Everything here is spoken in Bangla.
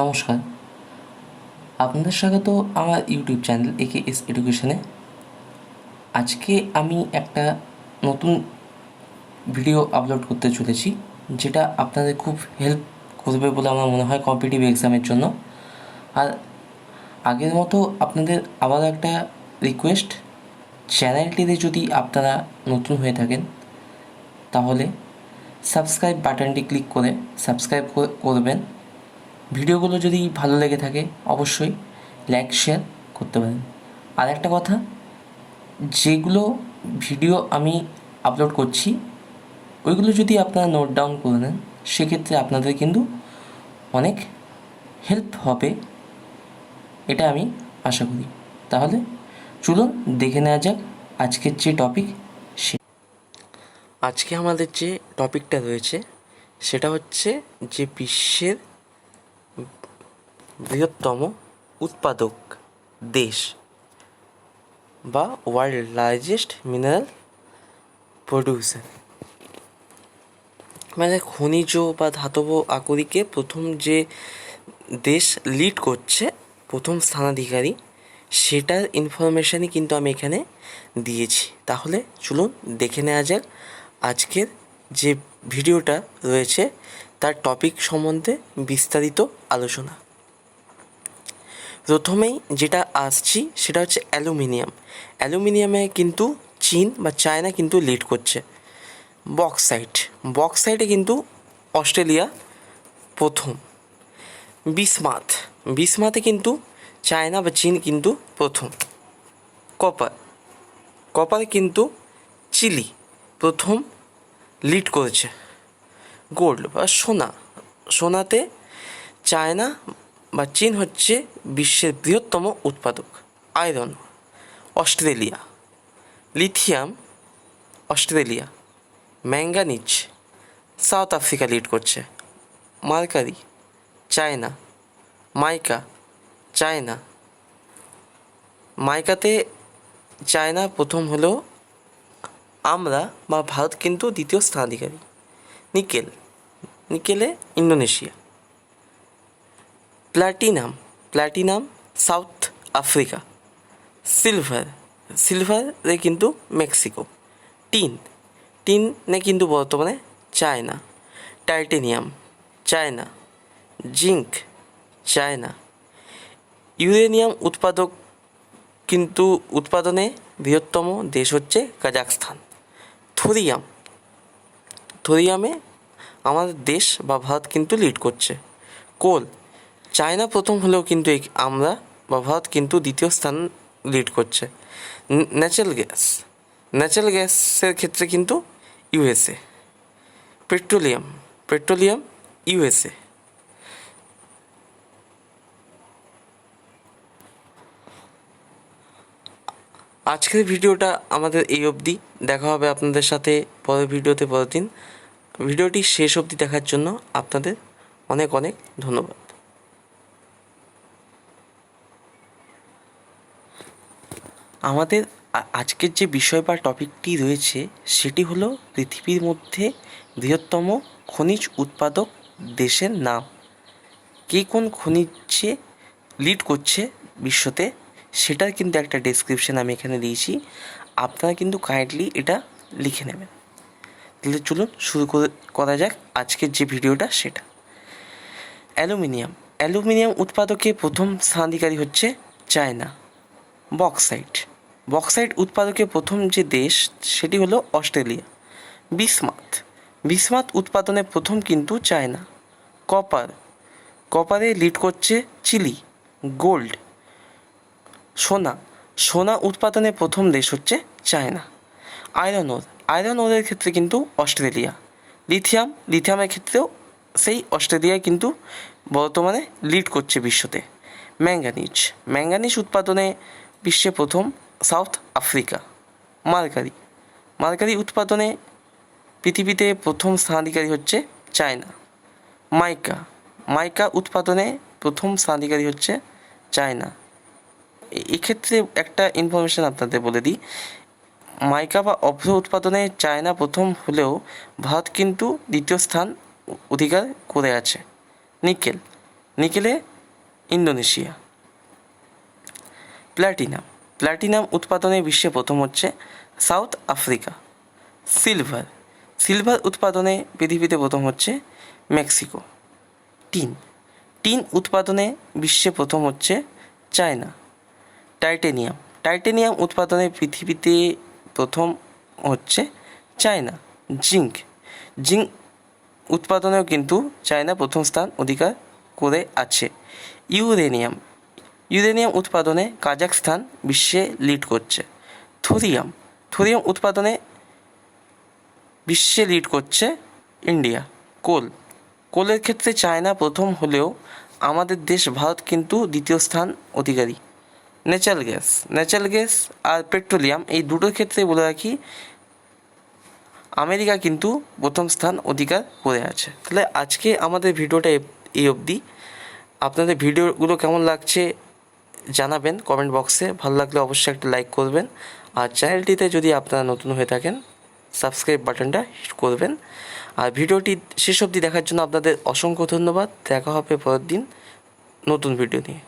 নমস্কার। আপনাদের স্বাগত আমার ইউটিউব চ্যানেল একে এস এডুকেশনে আজকে আমি একটা নতুন ভিডিও আপলোড করতে চলেছি, যেটা আপনাদের খুব হেল্প করবে বলে আমার মনে হয় কম্পিটিটিভ এক্সামের জন্য। আর আগের মতো আপনাদের আবার একটা রিকোয়েস্ট চ্যানেলটিতে যদি আপনারা নতুন হয়ে থাকেন, তাহলে সাবস্ক্রাইব বাটনটি ক্লিক করে সাবস্ক্রাইব করবেন। ভিডিওগুলো যদি ভালো লেগে থাকে, অবশ্যই লাইক শেয়ার করতে পারেন। আর একটা কথা, যেগুলো ভিডিও আমি আপলোড করছি, ওইগুলো যদি আপনারা নোট ডাউন করে নেন, সেক্ষেত্রে আপনাদের কিন্তু অনেক হেল্প হবে, এটা আমি আশা করি। তাহলে চলুন দেখে নেওয়া যাক আজকের যে টপিক সে আজকে আমাদের যে টপিকটা রয়েছে, সেটা হচ্ছে যে বিশ্বের বৃহত্তম উৎপাদক দেশ বা ওয়ার্ল্ড লার্জেস্ট মিনারেল প্রডিউসার মানে খনিজ বা ধাতব আকরিকে প্রথম যে দেশ লিড করছে, প্রথম স্থানাধিকারী, সেটার ইনফরমেশানই কিন্তু আমি এখানে দিয়েছি। তাহলে চলুন দেখে নেওয়া যাক আজকের যে ভিডিওটা রয়েছে, তার টপিক সম্বন্ধে বিস্তারিত আলোচনা। প্রথমেই যেটা আসছি সেটা হচ্ছে অ্যালুমিনিয়াম। অ্যালুমিনিয়ামে কিন্তু চীন বা চায়না কিন্তু লিড করছে। বক্সাইট। বক্সাইটে কিন্তু অস্ট্রেলিয়া প্রথম। বিসমাথ বিসমাথে কিন্তু চায়না বা চীন কিন্তু প্রথম। কপার। কপারে কিন্তু চিলি প্রথম লিড করেছে। গোল্ড বা সোনা। সোনাতে চায়না বা চীন হচ্ছে বিশ্বের বৃহত্তম উৎপাদক। Iron, Australia. Lithium, Australia. Manganese, South Africa lead করছে। Mercury, China. Mica, China. মাইকাতে China প্রথম হলেও আমরা বা ভারত কিন্তু দ্বিতীয় স্থানাধিকারী। Nickel, নিকেলে Indonesia. Platinum platinum South Africa silver সিলভারে কিন্তু মেক্সিকো টিন টিনে কিন্তু বর্তমানে China titanium China zinc China uranium উৎপাদক কিন্তু উৎপাদনে বৃহত্তম দেশ হচ্ছে কাজাকস্তান থোরিয়াম থোরিয়ামে আমাদের দেশ বা ভারত কিন্তু লিড করছে। কোল চায়না প্রথম হলেও কিন্তু আমরা বা ভারত কিন্তু দ্বিতীয় স্থান লিড করছে। ন্যাচারাল গ্যাস ন্যাচারাল গ্যাসের ক্ষেত্রে কিন্তু ইউএসএ পেট্রোলিয়াম পেট্রোলিয়াম ইউএসএ আজকের ভিডিওটা আমাদের এই অবধি। দেখা হবে আপনাদের সাথে পরের ভিডিওতে পরের দিন। ভিডিওটি শেষ অবধি দেখার জন্য আপনাদের অনেক অনেক ধন্যবাদ। আমাদের আজকের যে বিষয় বা টপিকটি রয়েছে, সেটি হলো পৃথিবীর মধ্যে বৃহত্তম খনিজ উৎপাদক দেশের নাম। কে কোন খনিজে লিড করছে বিশ্বতে, সেটার কিন্তু একটা ডেসক্রিপশান আমি এখানে দিয়েছি। আপনারা কিন্তু কাইন্ডলি এটা লিখে নেবেন। তাহলে চলুন শুরু করে যাক আজকের যে ভিডিওটা সেটা। অ্যালুমিনিয়াম। অ্যালুমিনিয়াম উৎপাদকে প্রথম স্থানাধিকারী হচ্ছে চায়না। বক্সাইট। বক্সাইট উৎপাদকে প্রথম যে দেশ, সেটি হলো অস্ট্রেলিয়া। বিসমাত। বিসমাত উৎপাদনে প্রথম কিন্তু চায়না। কপার। কপারে লিড করছে চিলি। গোল্ড। সোনা। সোনা উৎপাদনে প্রথম দেশ হচ্ছে চায়না। Iron ore. আয়রন ওরের ক্ষেত্রে কিন্তু অস্ট্রেলিয়া। লিথিয়াম। লিথিয়ামের ক্ষেত্রেও সেই অস্ট্রেলিয়ায় কিন্তু বর্তমানে লিড করছে বিশ্বতে। ম্যাঙ্গানিজ। ম্যাঙ্গানিজ উৎপাদনে বিশ্বে প্রথম। সাউথ আফ্রিকা মার্কারি মার্কারি উৎপাদনে পৃথিবীতে প্রথম স্থানাধিকারী হচ্ছে চায়না। মাইকা। মাইকা উৎপাদনে প্রথম স্থানাধিকারী হচ্ছে চায়না। এক্ষেত্রে একটা ইনফরমেশান আপনাদের বলে দিই। মাইকা বা অভ্র উৎপাদনে চায়না প্রথম হলেও ভারত কিন্তু দ্বিতীয় স্থান অধিকার করে আছে। নিকেল। নিকেলে ইন্দোনেশিয়া। প্ল্যাটিনাম প্ল্যাটিনাম উৎপাদনে বিশ্বে প্রথম হচ্ছে সাউথ আফ্রিকা। সিলভার। সিলভার উৎপাদনে পৃথিবীতে প্রথম হচ্ছে মেক্সিকো। টিন। টিন উৎপাদনে বিশ্বে প্রথম হচ্ছে চায়না। টাইটেনিয়াম। টাইটেনিয়াম উৎপাদনে পৃথিবীতে প্রথম হচ্ছে চায়না। জিঙ্ক জিঙ্ক উৎপাদনেও কিন্তু চায়না প্রথম স্থান অধিকার করে আছে। ইউরেনিয়াম। ইউরেনিয়াম উৎপাদনে কাজাকস্তান বিশ্বে লিড করছে। থোরিয়াম থোরিয়াম উৎপাদনে বিশ্বে লিড করছে ইন্ডিয়া। কোল, কোলের ক্ষেত্রে চায়না প্রথম হলেও আমাদের দেশ ভারত কিন্তু দ্বিতীয় স্থান অধিকারী। ন্যাচারাল গ্যাস ন্যাচারাল গ্যাস আর পেট্রোলিয়াম এই দুটোর ক্ষেত্রে বলে রাখি, আমেরিকা কিন্তু প্রথম স্থান অধিকার করে আছে। তাহলে আজকে আমাদের ভিডিওটা এই অবধি। আপনাদের ভিডিওগুলো কেমন লাগছে? জানাবেন কমেন্ট বক্সে ভালো লাগলে অবশ্যই একটা লাইক করবেন। আর চ্যানেলটিতে যদি আপনারা নতুন হয়ে থাকেন সাবস্ক্রাইব বাটনটা হিট করবেন। আর ভিডিওটি শেষ অবধি দেখার জন্য আপনাদের অসংখ্য ধন্যবাদ। দেখা হবে পরের দিন নতুন ভিডিও নিয়ে।